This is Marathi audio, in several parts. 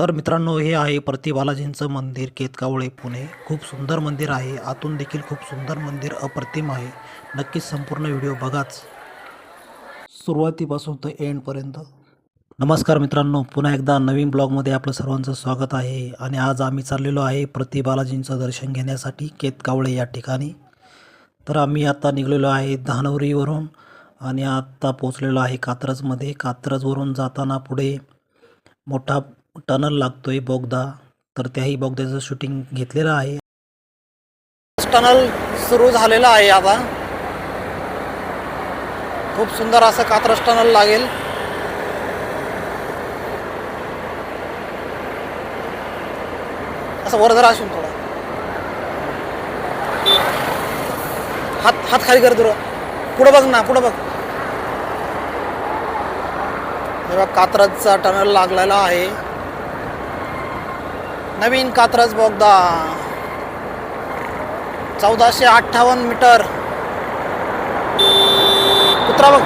तर मित्रांनो हे आहे प्रति बालाजींचं मंदिर केतकावळे पुणे. खूप सुंदर मंदिर आहे. आतून देखील खूप सुंदर मंदिर अप्रतिम आहे. नक्कीच संपूर्ण व्हिडिओ बघाच. सुरुवातीपासून तर एंडपर्यंत नमस्कार मित्रांनो पुन्हा एकदा नवीन ब्लॉगमध्ये आपलं सर्वांचं स्वागत आहे. आणि आज आम्ही चाललेलो आहे प्रति बालाजींचं दर्शन घेण्यासाठी केतकावळे या ठिकाणी. तर आम्ही आता निघलेलो आहे धानवरीवरून आणि आत्ता पोचलेलो आहे कात्रजमध्ये. कात्रजवरून जाताना पुढे मोठा टनल लागतोय बोगदा तर त्याही बोगद्याचं शूटिंग घेतलेलं आहे. टनल सुरू झालेलं आहे आता. खूप सुंदर असं कात्रज टनल लागेल. असं वर जरा असून थोडा. हात हात खाली कर तुला पुढं बघ ना पुढं बघ. बघ कात्रजचा टनल लागलेला आहे. नवीन कात्रज बोगदा. चौदाशे अठ्ठावन्न मीटर. कुत्रा बघ.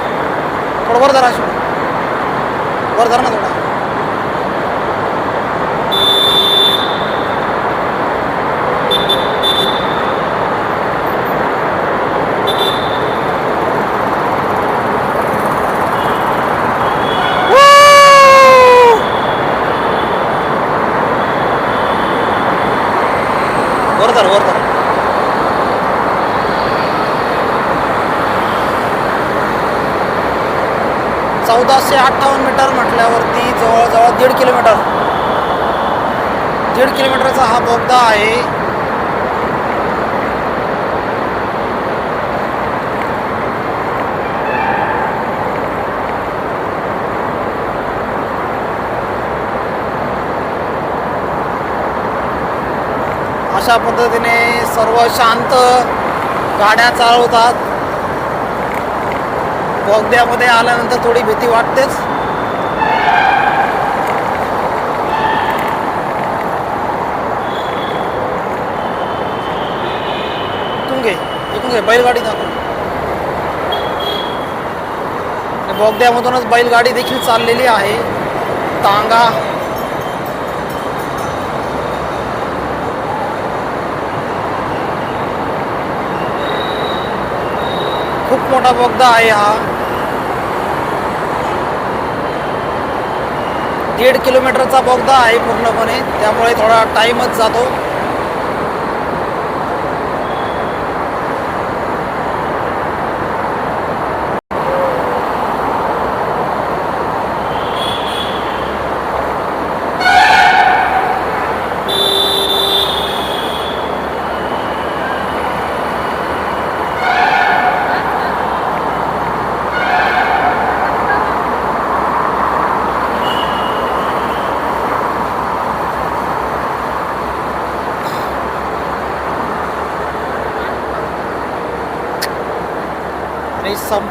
थोडं वर धरा वर धर ना थोडा Woo! वर धर वर धर चौदाशे अठ्ठावन्न मीटर म्हटल्यावरती जवळजवळ दीड किलोमीटर. दीड किलोमीटरचा हा बोगदा आहे. अशा पद्धतीने सर्व शांत गाड्या चालवतात. बोगद्यामध्ये आल्यानंतर थोडी भीती वाटतेच. इथून घे इथून घे बैलगाडी दाखव. बोगद्यामधूनच बैलगाडी देखील चाललेली आहे. तांगा. खूप मोठा बोगदा आहे हा. दीड किलोमीटरचा बोगदा आहे पूर्णपणे. त्यामुळे थोडा टाईमच जातो.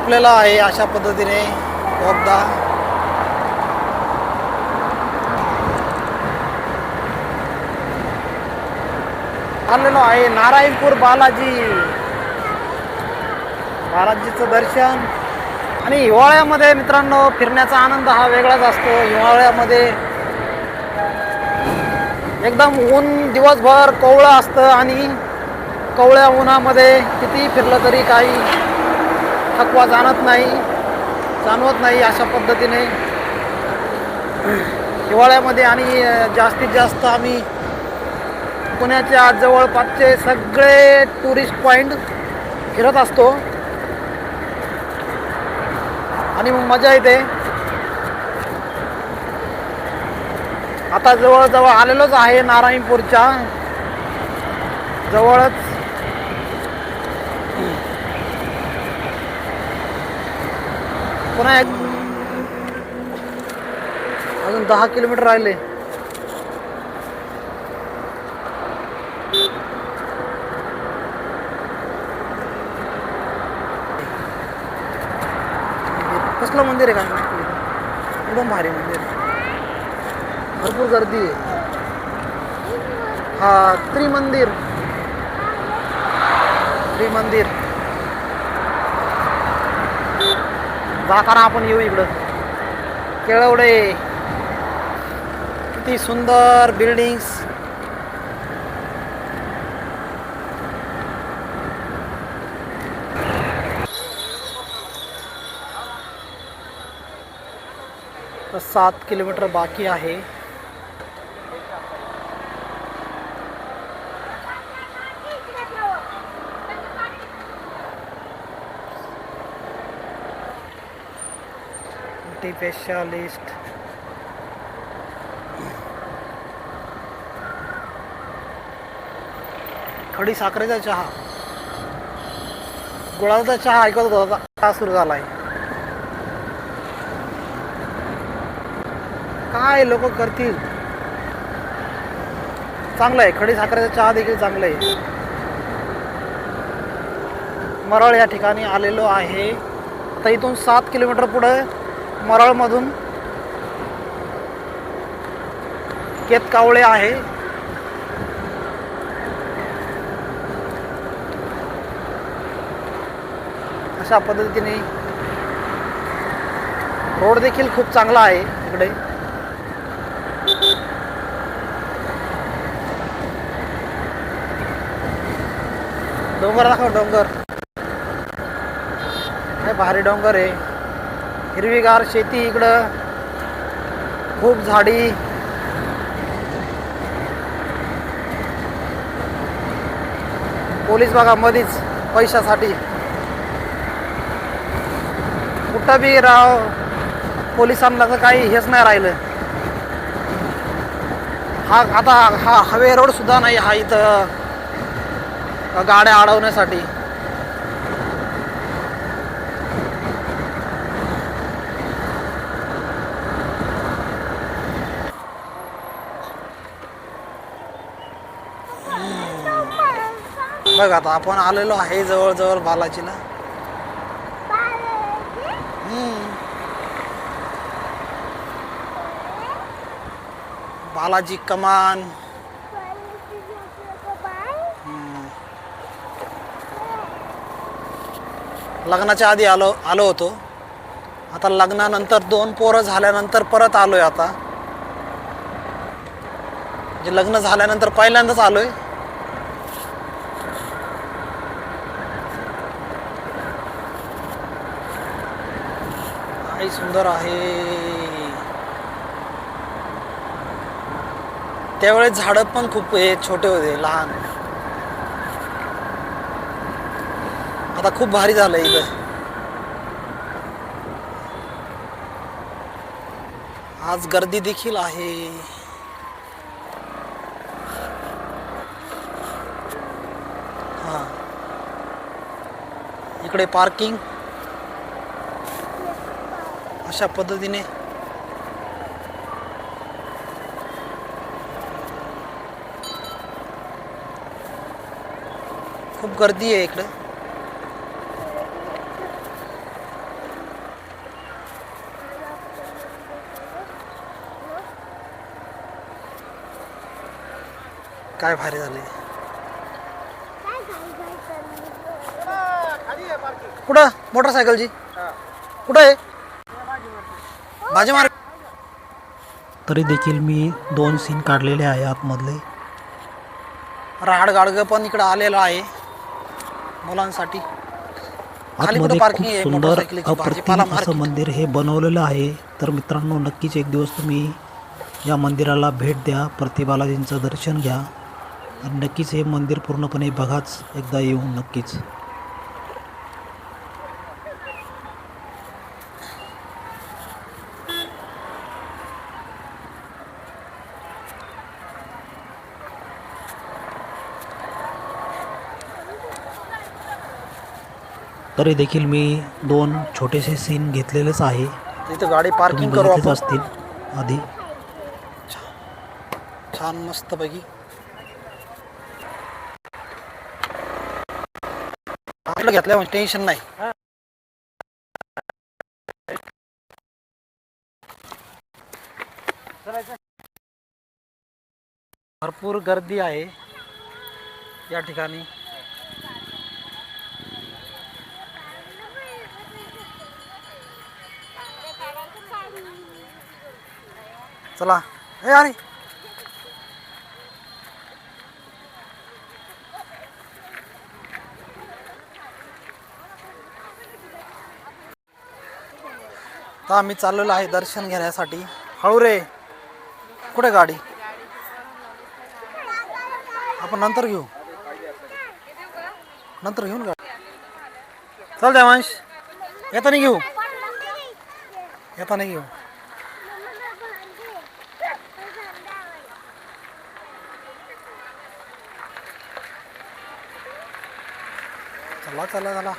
आणि आहे अशा पद्धतीने बोगदा आलेलो आहे नारायणपूर बालाजी. बालाजीचं दर्शन. आणि हिवाळ्यामध्ये मित्रांनो फिरण्याचा आनंद हा वेगळाच असतो. हिवाळ्यामध्ये एकदम ऊन दिवसभर कोवळं असतं आणि कवळ्या उन्हामध्ये किती फिरलं तरी काही थकवा जाणत नाही जाणवत नाही अशा पद्धतीने. हिवाळ्यामध्ये आणि जास्तीत जास्त आम्ही पुण्याच्या जवळपासचे सगळे टुरिस्ट पॉईंट फिरत असतो. आणि मग मजा येते. आता जवळजवळ आलेलोच आहे नारायणपूरच्या. जवळच पुन्हा एक अजून दहा किलोमीटर राहिले कसलं मंदिर का एकदम भारी मंदिर भरपूर गर्दी आहे हा, त्रिमंदिर। त्रिमंदिर। जाताना आपण येऊ इकडं. केळवडे. किती सुंदर बिल्डिंग्स सात किलोमीटर बाकी आहे टी स्पेशालिस्ट खडी साखरेचा चहा. गुळाचा चहा ऐकत होता चहा सुरू झालाय. काय लोक करतील? चांगलं आहे खडी साखरेचा चहा देखील चांगलं आहे मरळ या ठिकाणी आलेलो आहे. आता इथून सात किलोमीटर पुढे मरळमधून केतकावळे आहे. अशा पद्धतीने रोड देखील खूप चांगला आहे इकडे. डोंगर दाखव डोंगर. हे भारी डोंगर आहे. हिरवीगार शेती इकडं. खूप झाडी. पोलीस बघा मधीच पैशासाठी. कुठं बी राव पोलिसांना तर काही हेच नाही राहिलं. हा आता हा हवे रोड सुद्धा नाही हा इथं. गाड्या अडवण्यासाठी. बघ आता आपण आलेलो आहे जवळजवळ बालाजीला. बालाजी कमान. लग्नाच्या आधी आलो आलो होतो. आता लग्नानंतर दोन पोरं झाल्यानंतर परत आलोय आता. म्हणजे लग्न झाल्यानंतर पहिल्यांदाच आलोय काही सुंदर आहे. त्यावेळेस झाडं पण खूप हे छोटे होते लहान. आता खूप भारी झालं इथं. आज गर्दी देखील आहे. हा. इकडे पार्किंग अशा पद्धतीने खूप गर्दी आहे इकडे. काय भारी झाले कुठं? मोटरसायकलची? कुठं आहे? भाजी मार तरी देखील मी दोन सीन काढलेले आहे आतमधले. राहाड गाडगं पण इकडं आलेलं आहे मुलांसाठी. आतमध्ये खूप सुंदर अप्रतिम असं मंदिर हे बनवलेलं आहे. तर मित्रांनो नक्कीच एक दिवस तुम्ही या मंदिराला भेट द्या प्रतिबालाजींचं दर्शन घ्या. आणि नक्कीच हे मंदिर पूर्णपणे बघाच एकदा येऊन नक्कीच. तरी देखील मी दोन छोटेसे सीन घेतलेलेच आहे. तिथं गाडी तुम्ही पार्किंग करू बघितलेच आपण. असतील आधी. छान मस्त पैकी आपलं घेतलं म्हणजे टेन्शन नाही. भरपूर गर्दी आहे या ठिकाणी. चला. हे आणि? तर आम्ही चाललेलो आहे दर्शन घेण्यासाठी. हळू रे? कुठे गाडी? आपण नंतर घेऊ. नंतर घेऊन गाडी चल देवांश. येताना घेऊ. येताना घेऊ. चला चला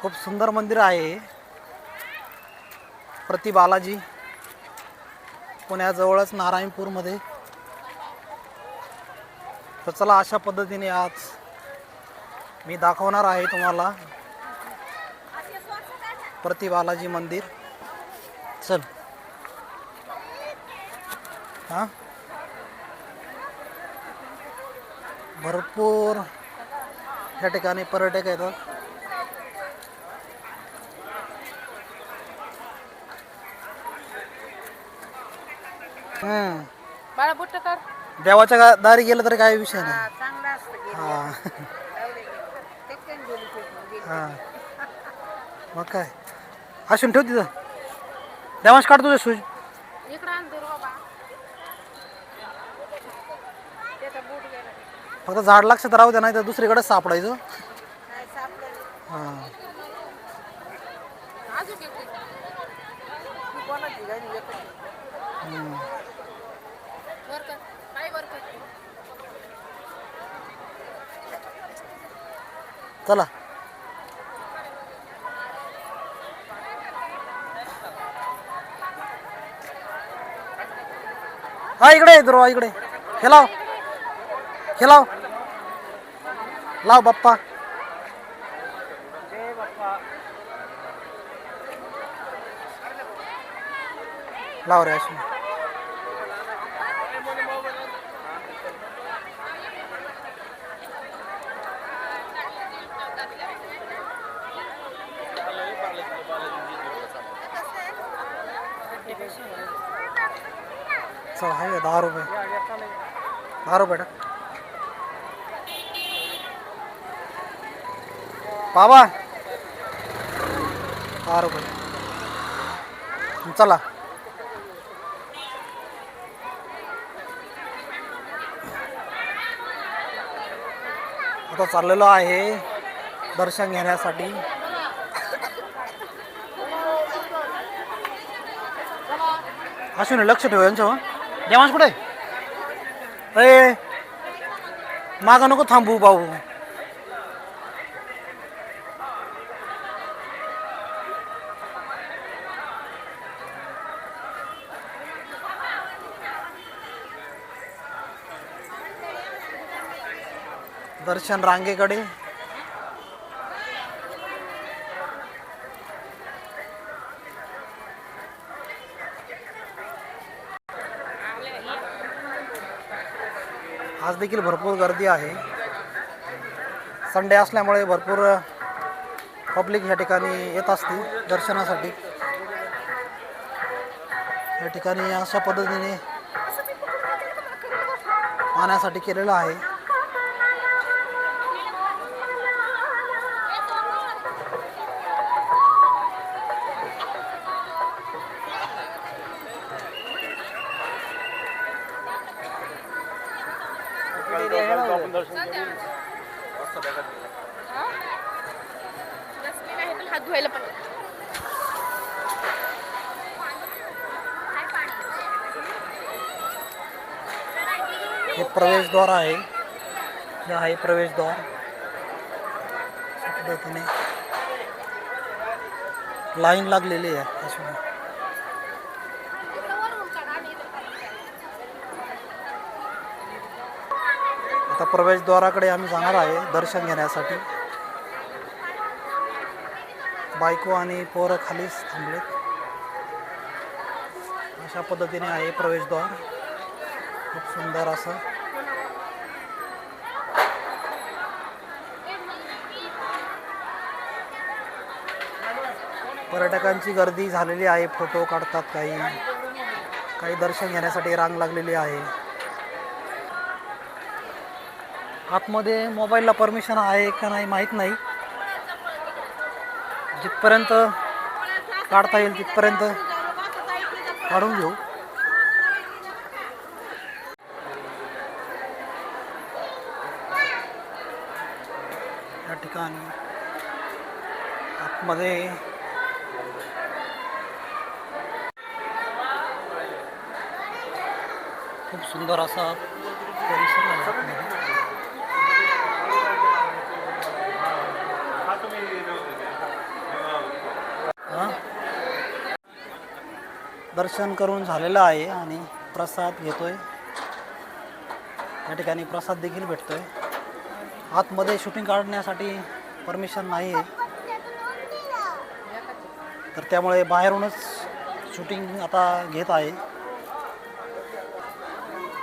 खूप सुंदर मंदिर आहे. प्रति बालाजी पुण्याजवळच नारायणपूरमध्ये. तर चला अशा पद्धतीने आज मी दाखवणार आहे तुम्हाला प्रति बालाजी मंदिर. चल. हां? भरपूर. या ठिकाणी पर्यटक येतात. हम्म. बाळा बुट्ट कर. देवाच्या दारी गेलं तर काही विषय नाही. चांगला असतं की. हा. हा. मग काय? असून ठेव तिथं. देवांश काढ तुझे सूज. इकडं आण दूर बाबा त्याचा बूट गेला. फक्त झाड लक्षात राहू दे नाही तर दुसरीकडे सापडायचं. हा. अजून हा इकडे आहे ध्रुवा इकडे. हे लाव. हे लाव. लाव बाप्पा. लाव रे अशी दहा रुपये. दहा रुपये टाक बाबा. दहा रुपये. चला. आता चाललेलो आहे दर्शन घेण्यासाठी. असून लक्ष ठेव यांच्यावर. देवांश कुठे? अरे मागा नको थांबू भाऊ. दर्शन रांगेकडे. देखील भरपूर गर्दी आहे. संडे असल्यामुळे भरपूर पब्लिक या ठिकाणी येत असते दर्शनासाठी. या ठिकाणी अशा पद्धतीने पाहण्यासाठी केलेलं आहे. प्रवेशद्वार. पद्धतीने लाईन लागलेली आहे अशी. आता प्रवेशद्वाराकडे आम्ही जाणार आहे दर्शन घेण्यासाठी. बायको आणि पोरं खालीच थांबलेत. अशा पद्धतीने आहे प्रवेशद्वार. खूप सुंदर असं. पर्यटकांची गर्दी झालेली आहे. फोटो काढतात काही. काही दर्शन घेण्यासाठी रांग लागलेली आहे. आतमध्ये मोबाईलला परमिशन आहे का नाही माहीत नाही. जिथपर्यंत काढता येईल तिथपर्यंत काढून घेऊ. या ठिकाणी आतमध्ये खूप सुंदर असा परिसर आहे दर्शन करून झालेलं आहे आणि प्रसाद घेतोय. या ठिकाणी प्रसाद देखील भेटतोय. आतमध्ये शूटिंग काढण्यासाठी परमिशन नाही आहे तर त्यामुळे बाहेरूनच शूटिंग आता घेत आहे.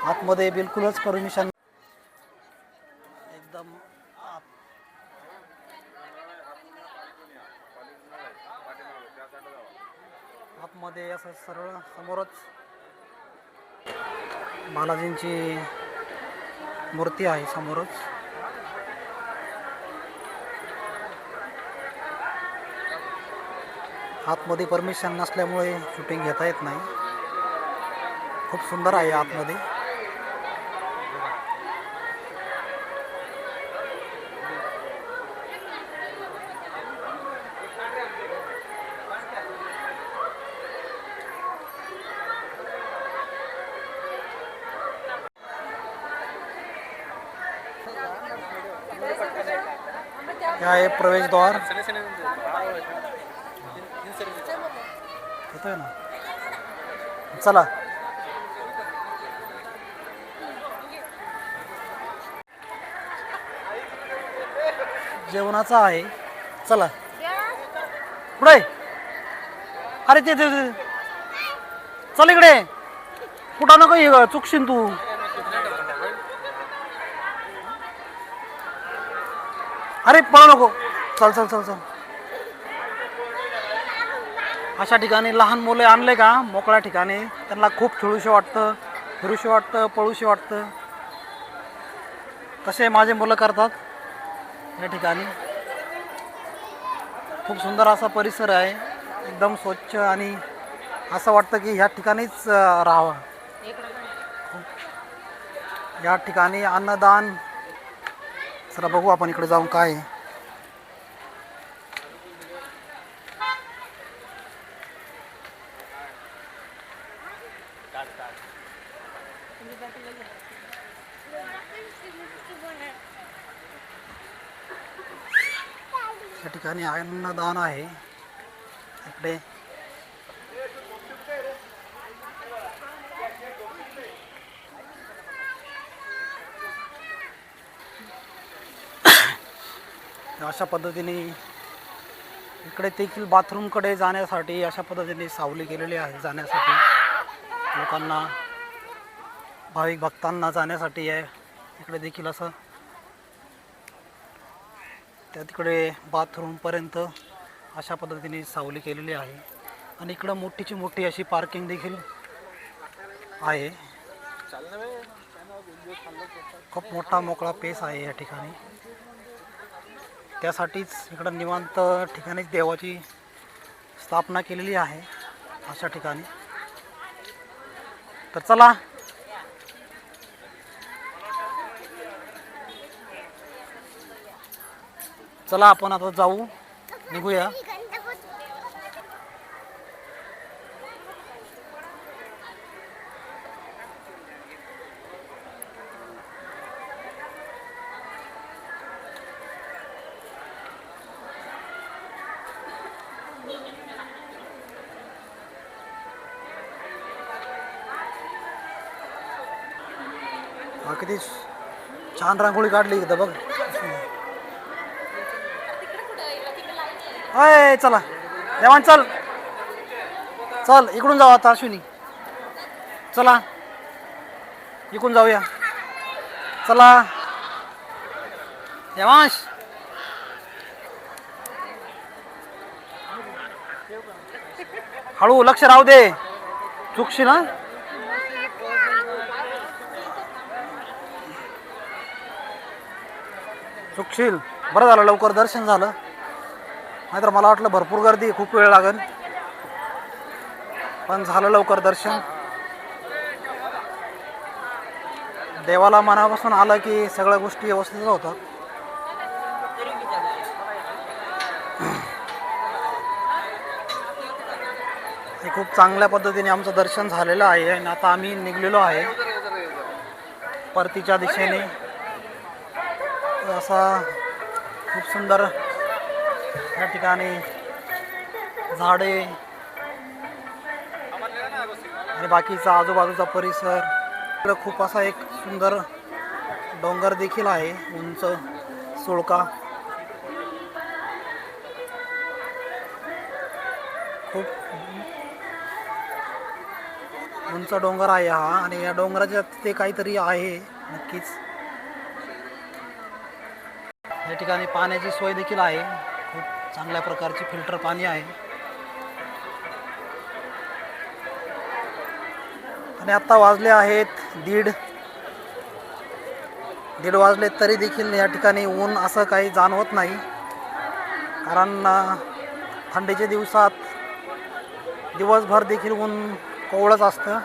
आतमध्ये बिलकुलच परमिशन एकदम आत आतमध्ये असं सरळ समोरच बालाजींची मूर्ती आहे समोरच. आतमध्ये परमिशन नसल्यामुळे शूटिंग घेता येत नाही. खूप सुंदर आहे आतमध्ये. आहे प्रवेशद्वार. येतोय ना? चला. जेवणाचा आहे. चला. पुढे अरे ते चल इकडे. कुठं नको ये चुकशील तू. अरे पळू नको. चल चल चल चल. अशा ठिकाणी लहान मुले आणले का? मोकळ्या ठिकाणी. त्यांना खूप खेळूशी वाटतं फिरूशी वाटतं पळूशी वाटतं. तसे माझे मुलं करतात? या ठिकाणी. खूप सुंदर असा परिसर आहे. एकदम स्वच्छ आणि असं वाटतं की ह्या ठिकाणीच राहावं. या ठिकाणी अन्नदान चला बघू आपण इकडे जाऊन काय आहे. या ठिकाणी अन्नदान आहे इकडे अशा पद्धतीने इकडे देखील बाथरूमकडे जाण्यासाठी अशा पद्धतीने सावली केलेली आहे जाण्यासाठी. लोकांना भाविक भक्तांना जाण्यासाठी आहे. इकडे देखील असं त्या तिकडे बाथरूमपर्यंत अशा पद्धतीने सावली केलेली आहे. आणि इकडं मोठीची मोठी अशी पार्किंग देखील आहे. खूप मोठा मोकळा पेस आहे या ठिकाणी. त्यासाठीच इकडं निवांत ठिकाणीच देवाची स्थापना केलेली आहे अशा ठिकाणी. तर चला. चला आपण आता जाऊ निघूया. किती छान रांगोळी काढली इथं बघ. अय चला. देवान चल. चल इकडून जाऊ आता अश्विनी. चला. इकडून जाऊया. चला. देवांश. हळू लक्ष राहू दे. चुकशी ना चुकशील बरं झालं लवकर दर्शन झालं. नाहीतर मला वाटलं भरपूर गर्दी खूप वेळ लागेल. पण झालं लवकर दर्शन. देवाला मनापासून आलं की सगळ्या गोष्टी व्यवस्थित होतात. हे खूप चांगल्या पद्धतीने आमचं दर्शन झालेलं आहे. आणि आता आम्ही निघलेलो आहे. परतीच्या दिशेने. असा खूप सुंदर या ठिकाणी झाडे आणि बाकीचा आजूबाजूचा परिसर. इकडं खूप असा एक सुंदर डोंगर देखील आहे उंच सुळका. खूप उंच डोंगर आहे हा आणि या डोंगराच्या तिथे काहीतरी आहे नक्कीच. या ठिकाणी पाण्याची सोय देखील आहे. खूप चांगल्या प्रकारची फिल्टर पाणी आहे. आणि आत्ता वाजले आहेत दीड. दीड वाजले तरी देखील या ठिकाणी ऊन असं काही जाणवत नाही. कारण थंडीच्या दिवसात दिवसभर देखील ऊन कोवळच असतं.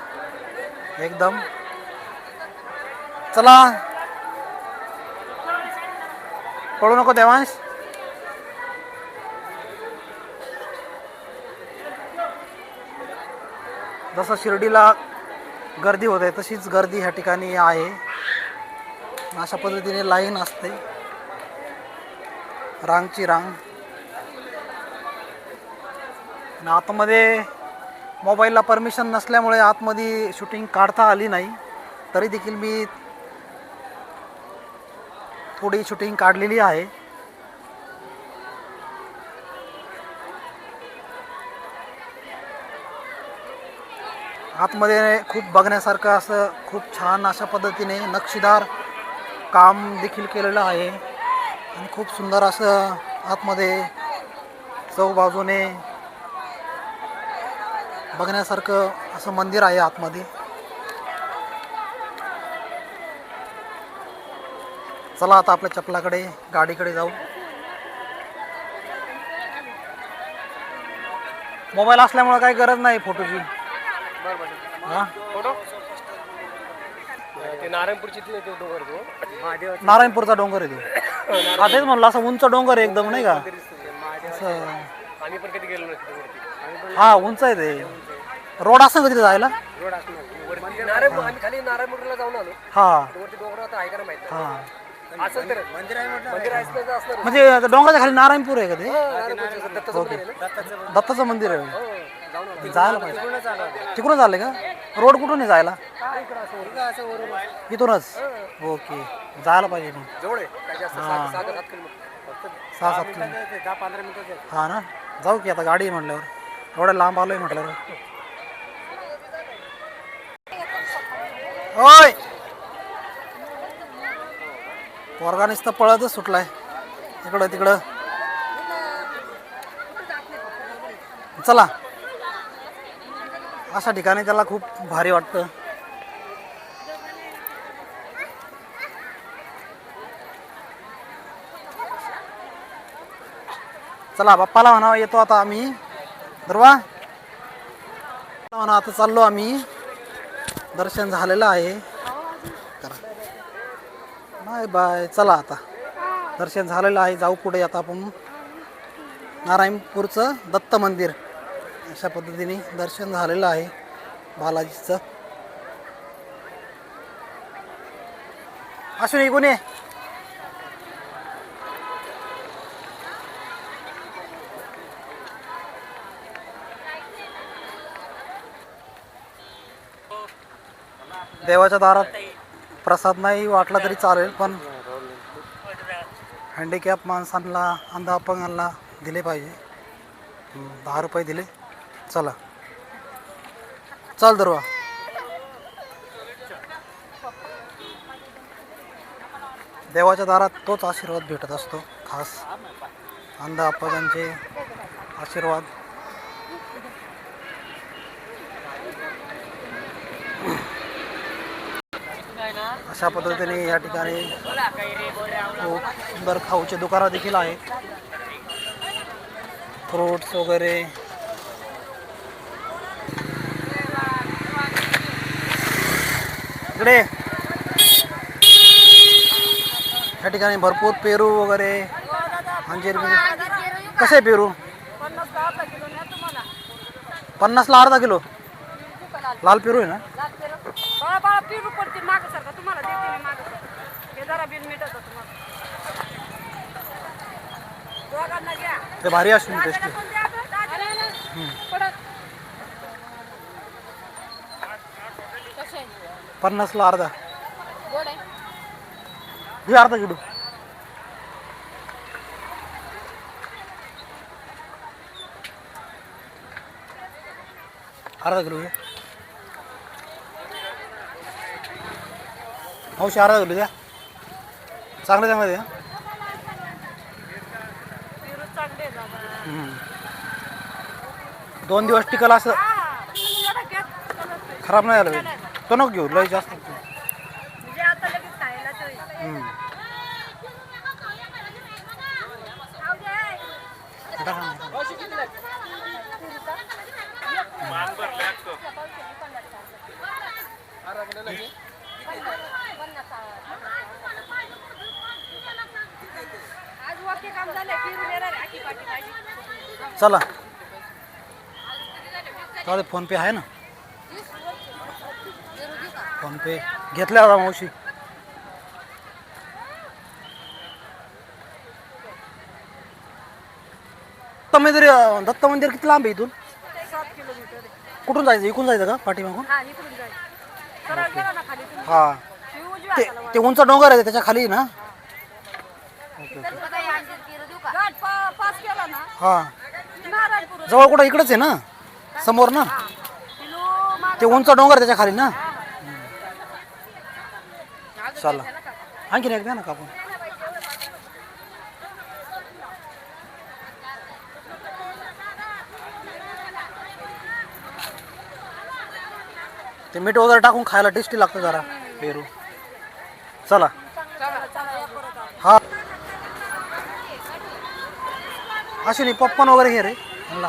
एकदम. चला पळू नको देवांश. जसं शिर्डीला गर्दी होते तशीच गर्दी ह्या ठिकाणी आहे. अशा पद्धतीने लाईन असते. रांगची रांग. आणि आतमध्ये मोबाईलला परमिशन नसल्यामुळे आतमध्ये शूटिंग काढता आली नाही. तरी देखील मी थोडी शूटिंग काढलेली आहे. आतमध्ये खूप बघण्यासारखं असं खूप छान अशा पद्धतीने नक्षीदार काम देखील केलेलं आहे. आणि खूप सुंदर असं आतमध्ये चौबाजूने बघण्यासारखं असं मंदिर आहे आतमध्ये. चला आता आपल्या चपलाकडे गाडीकडे जाऊ. मोबाईल असल्यामुळे काही गरज नाही फोटोची. हा? नारायणपूरची डोंगर नारायणपूरचा आहे तो. तेच म्हणलं असं उंच डोंगर आहे एकदम नाही का? असं. हा उंच आहे ते. रोड असं कधी जायला? रोड असणार. वरती नारायणपूर आम्ही खाली नारायणपूरला जाऊन आलो. हा. हा. नाही. असं तर मंदिर आहे मंदिर असलं तर असणार म्हणजे आता डोंगराच्या खाली नारायणपूर आहे का ते? हो, नारायणपूरचं दत्ताचं मंदिर आहे हो जायला पाहिजे. तिकडूनच आलो आम्ही. तिकडून झालं का? रोड कुठून आहे जायला? इथूनच? ओके. जायला पाहिजे मग. जवळ आहे. काय जास्त सहा सात किलोमीटर. दहा पंधरा मिनिटं हा ना? जाऊ की आता गाडी आहे म्हटल्यावर. एवढ्या लांब आलोय म्हटल्यावर. होय वर्गानेच तर पळतच सुटलाय. इकडं तिकडं. चला. अशा ठिकाणी त्याला खूप भारी वाटतं. चला बाप्पाला म्हणावं येतो आता आम्ही. दरवा. म्हणा आता चाललो आम्ही. दर्शन झालेलं आहे. बाय बाय चला आता. दर्शन झालेलं आहे. जाऊ पुढे आता आपण. नारायणपूरचं दत्त मंदिर. अशा पद्धतीने दर्शन झालेलं आहे बालाजीचं. असून कोणी आहे? देवाच्या दारात प्रसाद नाही वाटला तरी चालेल पण हँडिकॅप माणसांना अंधा अपंगांना दिले पाहिजे. दहा रुपये दिले. चला. चल दरवा. देवाच्या दारात तोच आशीर्वाद भेटत असतो खास. अंध अपंगांचे आशीर्वाद. अशा पद्धतीने या ठिकाणी खूप सुंदर खाऊचे दुकानं देखील आहेत. फ्रूट्स वगैरे. इकडे. या ठिकाणी भरपूर पेरू वगैरे. अंजीर कसे पेरू? पन्नासला अर्धा किलो. लाल पेरू आहे ना बाळा बाळा पिरू पडते माग सारखा तुम्हाला देते मी माग बिल मिटत तुम्हाला? ते भारी असून टेस्टी? पन्नासला अर्धा. हे अर्धा किलो. अर्धा किलो घे. अर्धा किलो द्या. चांगलं चांगलं द्या. दोन दिवस टिकल असं. खराब नाही झालं. तो नको घेऊ लय जास्त नको. म्हणजे आता लगेच खायला तर होईल. हम्म. खाऊ दे. टाका ना. आज वाक्य काम झालंय पिरू देणार आहे. आखी पाठी भाजी. चला. चालेल फोन पे आहे ना? PhonePe. घेतल्या आता मावशी. दत्त मंदिर दत्त मंदिर किती लांब आहे इथून. कुठून जायचं? इकडून जायचं का पाठीमागून? हा ते उंच डोंगर आहे त्याच्याखाली ना? केला ना हा. जवळ कुठं? इकडंच आहे ना? समोर ना? ते उंच डोंगर आहे त्याच्याखाली ना? चला. आणखीन एक द्या ना कापून. ते मीठ वगैरे टाकून खायला टेस्टी लागतं जरा पेरू. चला. असे नाही पप्पन वगैरे घे रे. म्हणला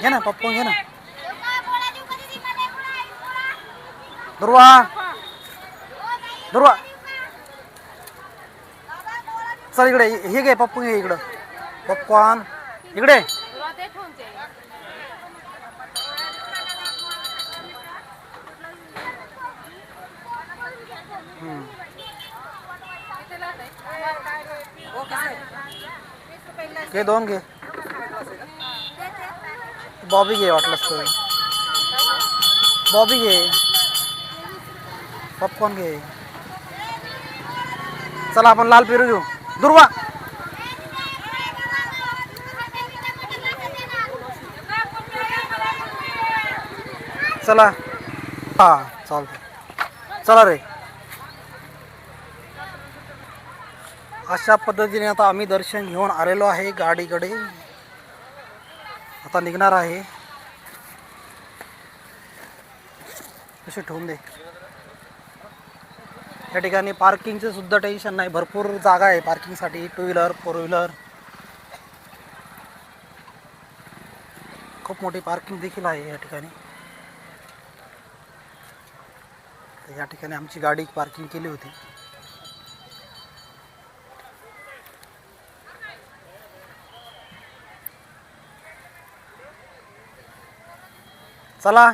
घे ना पप्पन घे ना. दुर्वा. दुर्वा. चल इकडे हे घे पप्पू घे इकडं. पप्पॉन इकडे. तुला घे दोन घे बॉबी घे वाटलंस तर बॉबी घे पॉपकॉर्न घे चला आपण लाल पेरू घेऊ दुर्वा। चला। हा चालतं चला रे। अशा पद्धतीने आता आम्ही दर्शन घेऊन आलेलो आहे गाडीकडे. आता निघणार आहे. कसे ठेवून दे. या ठिकाणी पार्किंगचं सुद्धा टेन्शन नाही. भरपूर जागा आहे पार्किंगसाठी. Two wheeler four wheeler. खूप मोठी पार्किंग देखील आहे या ठिकाणी. या ठिकाणी आमची गाडी पार्किंग केली होती. चला.